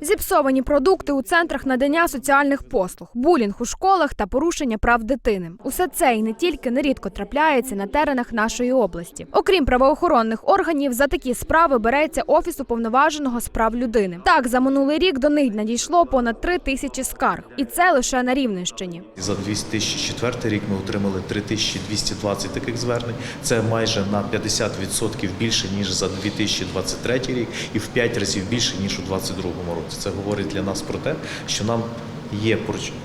Зіпсовані продукти у центрах надання соціальних послуг, булінг у школах та порушення прав дитини. Усе це і не тільки нерідко трапляється на теренах нашої області. Окрім правоохоронних органів, за такі справи береться офіс уповноваженого з прав людини. Так, за минулий рік до них надійшло понад три тисячі скарг, і це лише на Рівненщині. За 2004 рік ми отримали 3220 таких звернень. Це майже на 50% більше ніж за 2023 рік, і в 5 разів більше ніж у 2022 році. Це говорить для нас про те, що нам є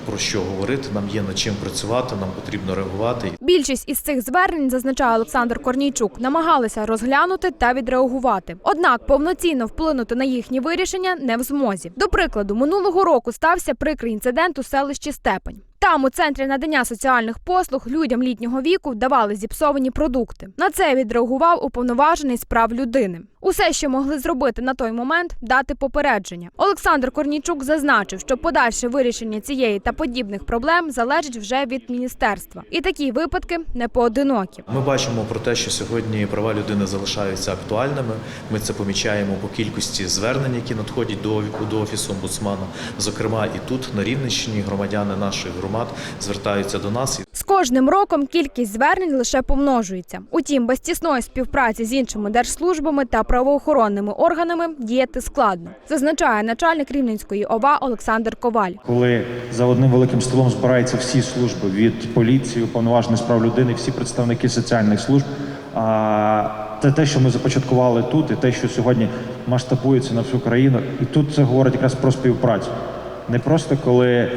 про, що говорити, нам є над чим працювати, нам потрібно реагувати. Більшість із цих звернень, зазначає Олександр Корнійчук, намагалися розглянути та відреагувати. Однак повноцінно вплинути на їхні вирішення не в змозі. До прикладу, минулого року стався прикрий інцидент у селищі Степень. Там у центрі надання соціальних послуг людям літнього віку давали зіпсовані продукти. На це відреагував уповноважений з прав людини. Усе, що могли зробити на той момент, дати попередження. Олександр Корнійчук зазначив, що подальше вирішення цієї та подібних проблем залежить вже від міністерства, і такі випадки не поодинокі. Ми бачимо про те, що сьогодні права людини залишаються актуальними. Ми це помічаємо по кількості звернень, які надходять до, до офісу омбудсмана. Зокрема, і тут на Рівненщині громадяни наших громад звертаються до нас. Кожним роком кількість звернень лише помножується. Утім, без тісної співпраці з іншими держслужбами та правоохоронними органами діяти складно, зазначає начальник Рівненської ОВА Олександр Коваль. коли за одним великим столом збираються всі служби від поліції, уповноважених з прав людини, всі представники соціальних служб. А це те, що ми започаткували тут, і те, що сьогодні масштабується на всю країну. І тут це говорить якраз про співпрацю. Не просто коли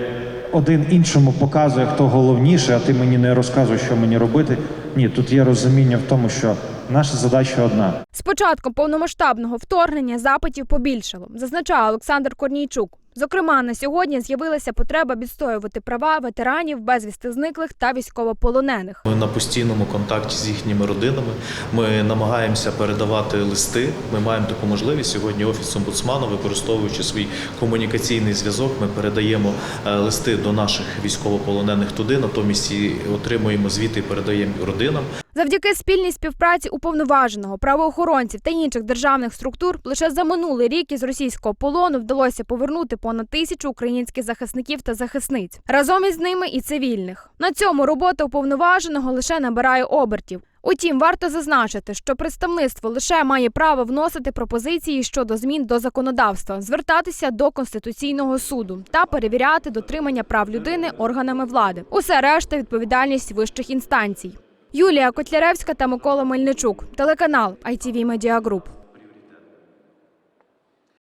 один іншому показує, хто головніше, а ти мені не розказуєш, що мені робити. Ні, тут є розуміння в тому, що наша задача одна. З початком повномасштабного вторгнення запитів побільшало, зазначає Олександр Корнійчук. Зокрема, на сьогодні з'явилася потреба відстоювати права ветеранів, безвісти зниклих та військовополонених. Ми на постійному контакті з їхніми родинами. Ми намагаємося передавати листи. Ми маємо таку можливість сьогодні. Офіс омбудсмана, використовуючи свій комунікаційний зв'язок, ми передаємо е, листи до наших військовополонених туди. Натомість і отримуємо звіти і передаємо родинам. Завдяки спільній співпраці уповноваженого правоохоронців та інших державних структур лише за минулий рік із російського полону вдалося повернути понад тисячу українських захисників та захисниць разом із ними і цивільних. На цьому робота уповноваженого лише набирає обертів. Утім, варто зазначити, що представництво лише має право вносити пропозиції щодо змін до законодавства, звертатися до конституційного суду та перевіряти дотримання прав людини органами влади. Усе решта відповідальність вищих інстанцій. Юлія Котляревська та Микола Мельничук, телеканал ITV Media Group.